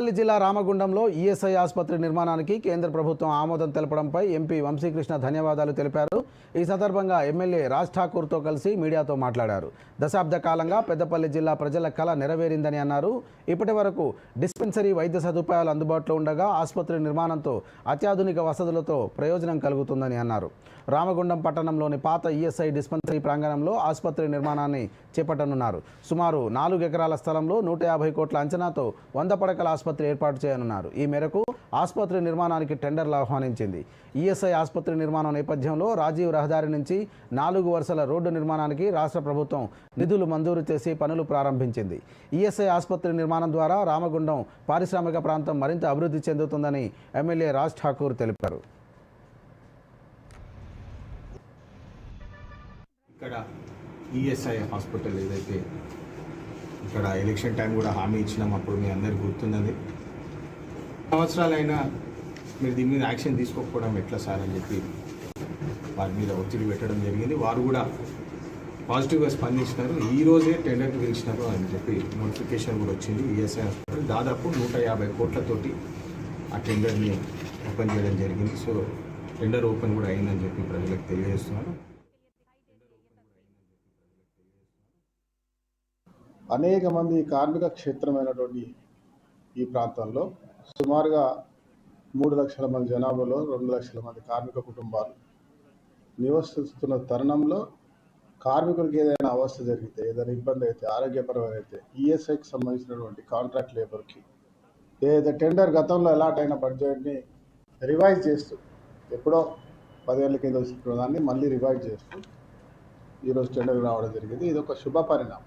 పెద్దపల్లి జిల్లా రామగుండంలో ఈఎస్ఐ ఆసుపత్రి నిర్మాణానికి కేంద్ర ప్రభుత్వం ఆమోదం తెలపడంపై ఎంపీ వంశీకృష్ణ ధన్యవాదాలు తెలిపారు. ఈ సందర్భంగా ఎమ్మెల్యే రాజ్ ఠాకూర్తో కలిసి మీడియాతో మాట్లాడారు. దశాబ్ద కాలంగా పెద్దపల్లి జిల్లా ప్రజల కళ నెరవేరిందని అన్నారు. ఇప్పటి వరకు డిస్పెన్సరీ వైద్య సదుపాయాలు అందుబాటులో ఉండగా ఆసుపత్రి నిర్మాణంతో అత్యాధునిక వసతులతో ప్రయోజనం కలుగుతుందని అన్నారు. రామగుండం పట్టణంలోని పాత ఈఎస్ఐ డిస్పెన్సరీ ప్రాంగణంలో ఆసుపత్రి నిర్మాణాన్ని చేపట్టనున్నారు. సుమారు నాలుగు ఎకరాల స్థలంలో నూట యాభై కోట్ల అంచనాతో వంద పడకల ఆసుపత్రి ఏర్పాటు చేయనున్నారు. ఈ మేరకు ఆసుపత్రి నిర్మాణానికి టెండర్లు ఆహ్వానించింది. ఈఎస్ఐ ఆసుపత్రి నిర్మాణం నేపథ్యంలో రాజీవ్ రహదారి నుంచి నాలుగు వరుసల రోడ్డు నిర్మాణానికి రాష్ట్ర ప్రభుత్వం నిధులు మంజూరు చేసి పనులు ప్రారంభించింది. ఈఎస్ఐ ఆసుపత్రి నిర్మాణం ద్వారా రామగుండం పారిశ్రామిక ప్రాంతం మరింత అభివృద్ధి చెందుతుందని ఎమ్మెల్యే రాజ్ ఠాకూర్ తెలిపారు. ఇక్కడ ఈఎస్ఐ హాస్పిటల్ ఏదైతే ఇక్కడ ఎలక్షన్ టైం కూడా హామీ ఇచ్చినాం అప్పుడు మీ అందరికి గుర్తున్నది. సంవత్సరాలైనా మీరు దీని మీద యాక్షన్ తీసుకోకపోవడం ఎట్లా సార్ అని చెప్పి వారి మీద ఒత్తిడి పెట్టడం జరిగింది. వారు కూడా పాజిటివ్గా స్పందించినారు. ఈ రోజే టెండర్కి పిలిచినారు అని చెప్పి నోటిఫికేషన్ కూడా వచ్చింది. ఈఎస్ఐ హాస్పిటల్ దాదాపు నూట యాభై కోట్లతోటి ఆ టెండర్ని ఓపెన్ చేయడం జరిగింది. సో టెండర్ ఓపెన్ కూడా అయిందని చెప్పి ప్రజలకు తెలియజేస్తున్నారు అనేక మంది కార్మిక క్షేత్రమైనటువంటి ఈ ప్రాంతంలో సుమారుగా మూడు లక్షల మంది జనాభాలో రెండు లక్షల మంది కార్మిక కుటుంబాలు నివసిస్తున్న తరుణంలో కార్మికులకు ఏదైనా అవస్థ జరిగితే ఏదైనా ఇబ్బంది అయితే ఆరోగ్యపరమైన అయితే ఈఎస్ఐకి సంబంధించినటువంటి కాంట్రాక్ట్ లేబర్కి ఏదైతే టెండర్ గతంలో ఎలాటైన బడ్జెట్ని రివైజ్ చేస్తూ ఎప్పుడో పదేళ్ళ కింద వచ్చిన దాన్ని మళ్ళీ రివైజ్ చేస్తూ ఈరోజు టెండర్ రావడం జరిగింది. ఇది ఒక శుభ పరిణామం